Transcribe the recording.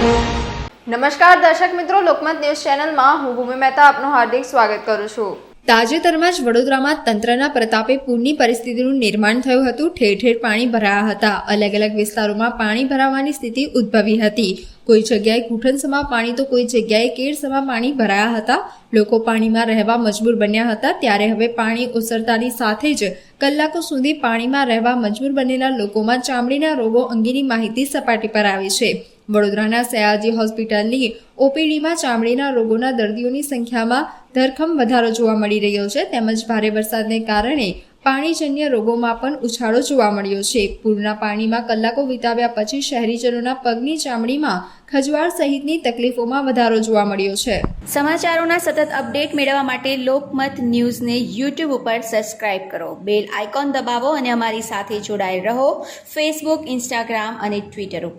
નમસ્કાર, દર્શક મિત્રો, લોકમત ન્યૂઝ ચેનલમાં હું ભૂમિ મહેતા આપનું હાર્દિક સ્વાગત કરું છું. તાજેતરમાં જ વડોદરામાં તંત્રના પ્રતાપે પૂરની પરિસ્થિતિનું નિર્માણ થયું હતું. ઠેર ઠેર પાણી ભરાયા હતા. અલગ અલગ વિસ્તારોમાં પાણી ભરાવાની સ્થિતિ ઉદ્ભવી હતી. કોઈ જગ્યાએ ઘૂંટણસમાં પાણી તો કોઈ જગ્યાએ કેળસમાં પાણી ભરાયા હતા. લોકો પાણીમાં રહેવા મજબૂર બન્યા હતા. ત્યારે હવે પાણી ઓસરતાની સાથે જ કલાકો સુધી પાણીમાં રહેવા મજબૂર બનેલા લોકોમાં ચામડીના રોગો અંગેની માહિતી સપાટી પર આવી છે. વડોદરાના સયાજી હોસ્પિટલની ઓપીડીમાં ચામડીના રોગોના દર્દીઓની સંખ્યામાં ધરખમ વધારો જોવા મળી રહ્યો છે. તેમજ ભારે વરસાદને કારણે પાણીજન્ય રોગોમાં પણ ઉછાળો જોવા મળ્યો છે. પૂરના પાણીમાં કલાકો વિતાવ્યા પછી શહેરીજનોના પગની ચામડીમાં ખજવાળ સહિતની તકલીફોમાં વધારો જોવા મળ્યો છે. સમાચારોના સતત અપડેટ મેળવવા માટે લોકમત ન્યૂઝને યુટ્યુબ ઉપર સબસ્ક્રાઇબ કરો. બેલ આઇકોન દબાવો અને અમારી સાથે જોડાયેલ રહો. ફેસબુક ઇન્સ્ટાગ્રામ અને ટ્વિટર ઉપર.